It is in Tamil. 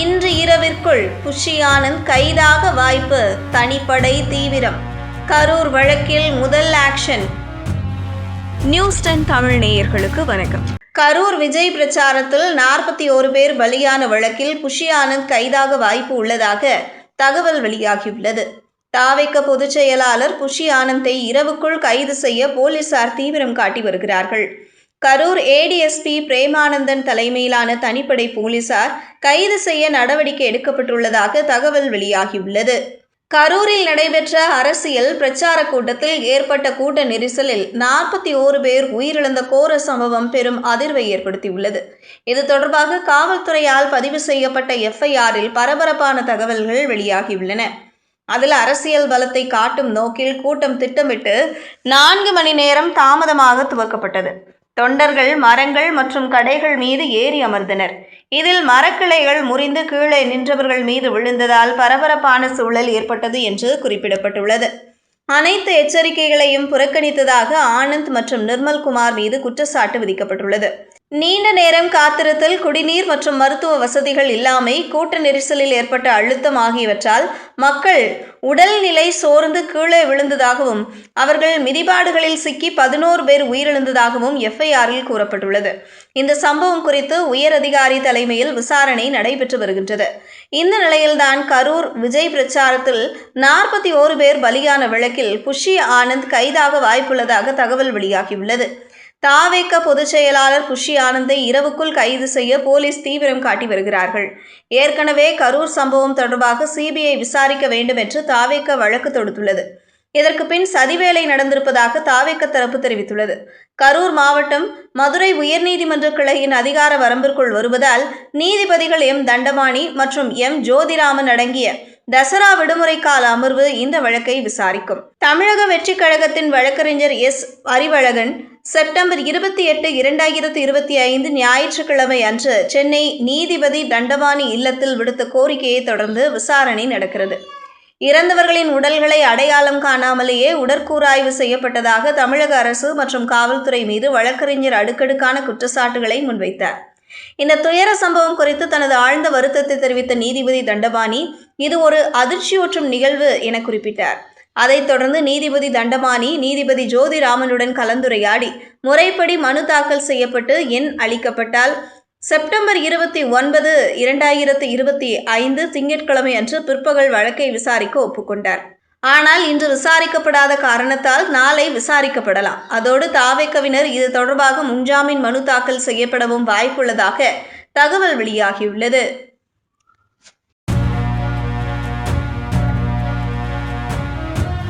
இன்று இரவிற்குள் குஷி ஆனந்த் கைதாக வாய்ப்பு தனிப்படை தீவிரம். கரூர் வழக்கில் முதல் ஆக்ஷன். நியூஸ் டென் தமிழ் நேயர்களுக்கு வணக்கம். கரூர் விஜய் பிரச்சாரத்தில் நாற்பத்தி ஓரு பேர் பலியான வழக்கில் குஷி ஆனந்த் கைதாக வாய்ப்பு உள்ளதாக தகவல் வெளியாகியுள்ளது. தாவைக்க பொதுச் செயலாளர் குஷி ஆனந்தை இரவுக்குள் கைது செய்ய போலீசார் தீவிரம் காட்டி வருகிறார்கள். கரூர் ஏடிஎஸ்பி பிரேமானந்தன் தலைமையிலான தனிப்படை போலீசார் கைது செய்ய நடவடிக்கை எடுக்கப்பட்டுள்ளதாக தகவல் வெளியாகியுள்ளது. கரூரில் நடைபெற்ற அரசியல் பிரச்சார கூட்டத்தில் ஏற்பட்ட கூட்ட நெரிசலில் நாற்பத்தி ஓரு பேர் உயிரிழந்த கோர சம்பவம் பெரும் அதிர்வை ஏற்படுத்தியுள்ளது. இது தொடர்பாக காவல்துறையால் பதிவு செய்யப்பட்ட எஃப்ஐஆரில் பரபரப்பான தகவல்கள் வெளியாகியுள்ளன. அதில் அரசியல் பலத்தை காட்டும் நோக்கில் கூட்டம் திட்டமிட்டு நான்கு மணி நேரம் தாமதமாக துவக்கப்பட்டது. தொண்டர்கள் மரங்கள் மற்றும் கடைகள் மீது ஏறி அமர்ந்தனர். இதில் மரக்கிளைகள் முறிந்து கீழே நின்றவர்கள் மீது விழுந்ததால் பரபரப்பான சூழல் ஏற்பட்டது என்று குறிப்பிடப்பட்டுள்ளது. அனைத்து எச்சரிக்கைகளையும் புறக்கணித்ததாக ஆனந்த் மற்றும் நிர்மல்குமார் மீது குற்றச்சாட்டு விதிக்கப்பட்டுள்ளது. நீண்ட நேரம் காத்திருத்தல் குடிநீர் மற்றும் மருத்துவ வசதிகள் இல்லாமை கூட்ட நெரிசலில் ஏற்பட்ட அழுத்தம் ஆகியவற்றால் மக்கள் உடல்நிலை சோர்ந்து கீழே விழுந்ததாகவும் அவர்கள் மிதிபாடுகளில் சிக்கி பதினோரு பேர் உயிரிழந்ததாகவும் எஃப்ஐஆரில் கூறப்பட்டுள்ளது. இந்த சம்பவம் குறித்து உயர் அதிகாரி தலைமையில் விசாரணை நடைபெற்று வருகின்றது. இந்த நிலையில்தான் கரூர் விஜய் பிரச்சாரத்தில் நாற்பத்தி ஓரு பேர் பலியான வழக்கில் புஷி ஆனந்த் கைதாக வாய்ப்புள்ளதாக தகவல் வெளியாகியுள்ளது. தாவேக்க பொதுச் செயலாளர் குஷி ஆனந்தை இரவுக்குள் கைது செய்ய போலீஸ் தீவிரம் காட்டி வருகிறார்கள். ஏற்கனவே கரூர் சம்பவம் தொடர்பாக சிபிஐ விசாரிக்க வேண்டும் என்று தாவேக்க வழக்கு தொடுத்துள்ளது. இதற்கு பின் சதிவேலை நடந்திருப்பதாக தாவேக்க தரப்பு தெரிவித்துள்ளது. கரூர் மாவட்டம் மதுரை உயர்நீதிமன்ற கிளையின் அதிகார வரம்பிற்குள் வருவதால் நீதிபதிகள் எம். தண்டபாணி மற்றும் எம். ஜோதிராமன் அடங்கிய தசரா விடுமுறை கால அமர்வு இந்த வழக்கை விசாரிக்கும். தமிழக வெற்றி கழகத்தின் வழக்கறிஞர் எஸ். அறிவழகன் செப்டம்பர் இருபத்தி எட்டு இரண்டாயிரத்து இருபத்தி ஐந்து ஞாயிற்றுக்கிழமை அன்று சென்னை நீதிபதி தண்டபாணி இல்லத்தில் விடுத்த கோரிக்கையை தொடர்ந்து விசாரணை நடக்கிறது. இறந்தவர்களின் உடல்களை அடையாளம் காணாமலேயே உடற்கூறாய்வு செய்யப்பட்டதாக தமிழக அரசு மற்றும் காவல்துறை மீது வழக்கறிஞர் அடுக்கடுக்கான குற்றச்சாட்டுகளை முன்வைத்தார். இந்த துயர சம்பவம் குறித்து தனது ஆழ்ந்த வருத்தத்தை தெரிவித்த நீதிபதி தண்டபாணி இது ஒரு அதிர்ச்சியூற்றும் நிகழ்வு என குறிப்பிட்டார். அதைத் தொடர்ந்து நீதிபதி தண்டமானி நீதிபதி ஜோதிராமனுடன் கலந்துரையாடி முறைப்படி மனு தாக்கல் செய்யப்பட்டு எண் அளிக்கப்பட்டால் செப்டம்பர் இருபத்தி ஒன்பது இரண்டாயிரத்து இருபத்தி ஐந்து திங்கட்கிழமை அன்று பிற்பகல் வழக்கை விசாரிக்க ஒப்புக்கொண்டார். ஆனால் இன்று விசாரிக்கப்படாத காரணத்தால் நாளை விசாரிக்கப்படலாம். அதோடு தாவேக்கவினர் இது தொடர்பாக முன்ஜாமீன் மனு தாக்கல் செய்யப்படவும் வாய்ப்புள்ளதாக தகவல் வெளியாகியுள்ளது.